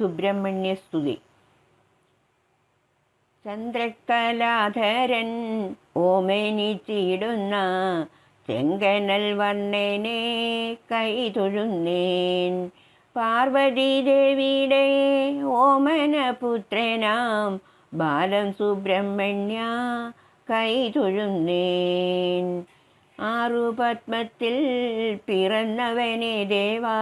സുബ്രഹ്മണ്യസ്തുതി ചന്ദ്രക്കലാധരൻ ഓമേനിച്ചിടുന്ന ചെങ്കനൽ വർണനെ കൈതൊഴുന്നേൻ. പാർവതി ദേവിയുടെ ഓമനപുത്രനാം ബാലം സുബ്രഹ്മണ്യ കൈതൊഴുന്നേൻ. ആറു പത്മത്തിൽ പിറന്നവനെ ദേവാ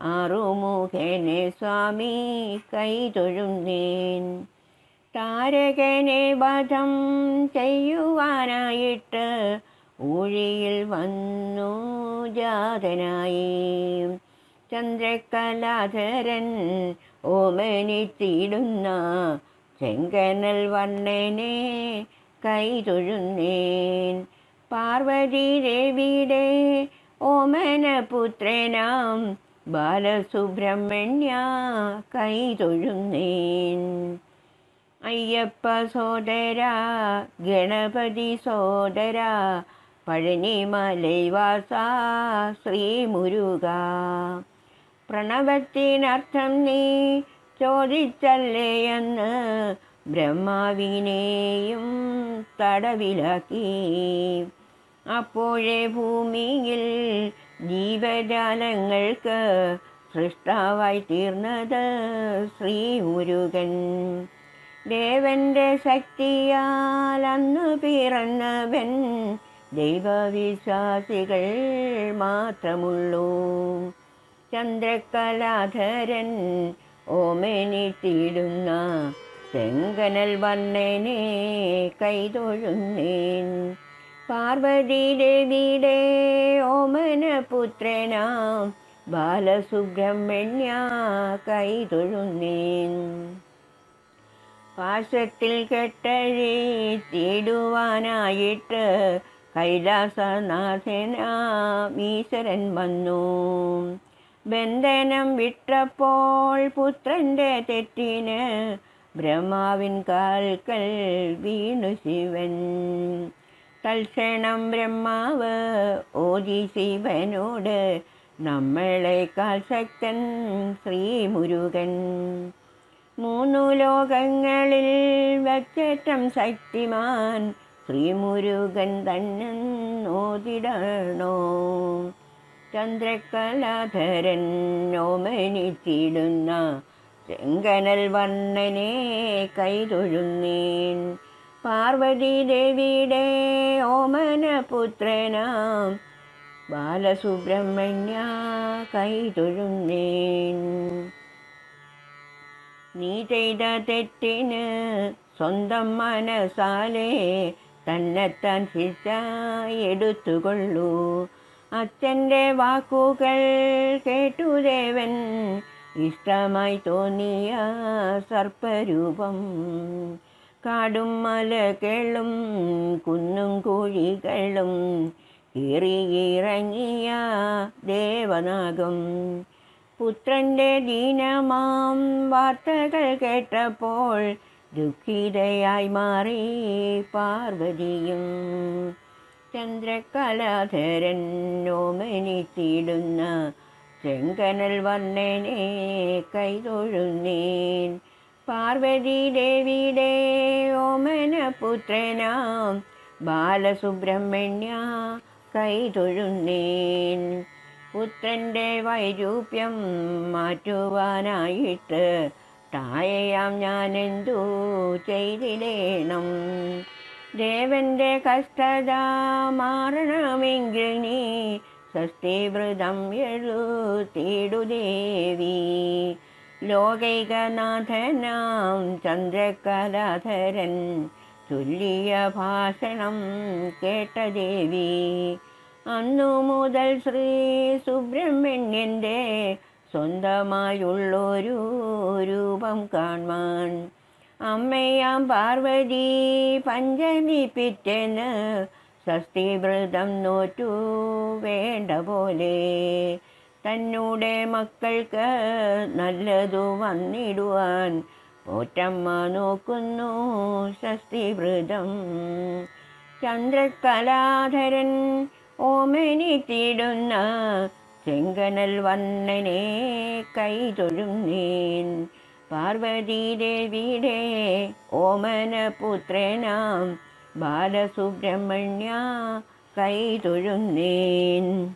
ആറുമുഖനെ സ്വാമി കൈതൊഴുന്നേൻ. താരകനെ വധം ചെയ്യുവാനായിട്ട് ഊഴിയിൽ വന്നു ജാതനായി. ചന്ദ്രകലാധരൻ ഓമനിത്തിടുന്ന ചെങ്കനൽ വർണനെ കൈതൊഴുന്നേൻ. പാർവതി ദേവിയുടെ ഓമനപുത്രനാം ബാലസുബ്രഹ്മണ്യ കൈ തൊഴുന്നേൻ അയ്യപ്പ സോദര ഗണപതി സോദര പഴനിമലൈവാസ ശ്രീമുരുക. പ്രണവത്തിനർത്ഥം നീ ചോദിച്ചല്ലേ എന്ന് ബ്രഹ്മാവിനെയും തടവിലാക്കി. അപ്പോഴേ ഭൂമിയിൽ ജീവജാലങ്ങൾക്ക് സൃഷ്ടാവായി തീർന്നത് ശ്രീ മുരുകൻ ദേവന്റെ ശക്തിയാൽ അന്ന് പിറന്നവൻ ദൈവവിശ്വാസികൾ മാത്രമുള്ളൂ. ചന്ദ്രകലാധരൻ ഓമനിത്തിടുന്ന ചെങ്കനൽ വന്നേനെ കൈതൊഴുന്നേൻ. പാർവതി ഓമന ഓമനപുത്രനാം ബാലസുബ്രഹ്മണ്യ കൈതൊഴുന്നേൻ. പാശത്തിൽ കെട്ടഴി തേടുവാനായിട്ട് കൈലാസനാഥനാ ഈശ്വരൻ വന്നു. ബന്ധനം വിട്ടപ്പോൾ പുത്രന്റെ തെറ്റിന് ബ്രഹ്മാവിൻ കാൽക്കൽ വീണു ശിവൻ. തൽക്ഷണം ബ്രഹ്മാവ് ഓതി ശിവനോട് നമ്മളെക്കാൾ ശക്തൻ ശ്രീമുരുകൻ. മൂന്നു ലോകങ്ങളിൽ വച്ചേറ്റം ശക്തിമാൻ ശ്രീമുരുകൻ തന്നെ ഓതിടണോ? ചന്ദ്രകലാധരൻ ഓമനിച്ചിടുന്ന ചെങ്കനൽ വർണനെ കൈതൊഴുന്നേൻ. പാർവതി ദേവിയുടെ ഓമനപുത്രനാം ബാലസുബ്രഹ്മണ്യ കൈതൊഴുന്നേൻ. നീ ചെയ്ത തെറ്റിന് സ്വന്തം മനസാലെ തന്നെത്താൻ ശിക്ഷ എടുത്തുകൊള്ളൂ. അച്ഛന്റെ വാക്കുകൾ കേട്ടു ദേവൻ ഇഷ്ടമായി തോന്നിയ സർപ്പരൂപം. കാടും മലകളും കുന്നും കുഴികളും കീറിയിറങ്ങിയ ദേവനാഗം. പുത്രന്റെ ദീനമാം വാർത്തകൾ കേട്ടപ്പോൾ ദുഃഖിതയായി മാറി പാർവതിയും. ചന്ദ്രകലാധരൻ നോമനിത്തിയിടുന്ന ചെങ്കനൽ വർണനെ കൈതൊഴുന്നേൻ. പാർവതി ദേവിയുടെ ഓമനപുത്രനാം ബാലസുബ്രഹ്മണ്യ കൈതൊഴുന്നേൻ പുത്രന്റെ വൈരൂപ്യം മാറ്റുവാനായിട്ട് തായയാം ഞാനെന്തു ചെയ്തിടേണം ദേവന്റെ കഷ്ടത മാറണമെങ്കിൽ നീ സ്വസ്തിവൃതം എഴുത്തിടു ദേവി. ലോകൈകനാഥനാം ചന്ദ്രകലാധരൻ തുല്യ ഭാഷണം കേട്ട ദേവി അന്നു മുതൽ ശ്രീ സുബ്രഹ്മണ്യന്റെ സ്വന്തമായുള്ളൊരു രൂപം കാണുവാൻ അമ്മയാം പാർവതി പഞ്ചമി പിറ്റേന്ന് ഷഷ്ടിവ്രതം നോറ്റു വേണ്ട പോലെ. തന്നൂടെ മക്കൾക്ക് നല്ലതു വന്നിടുവാൻ പോറ്റമ്മ നോക്കുന്നു ഷഷ്ടിവ്രതം. ചന്ദ്രകലാധരൻ ഓമനിത്തിടുന്ന ചെങ്കനൽ വന്നനെ കൈതൊഴുന്നേൻ. പാർവതീദേവിയുടെ ഓമന ഓമനപുത്രനാം ബാലസുബ്രഹ്മണ്യ കൈതൊഴുന്നേൻ.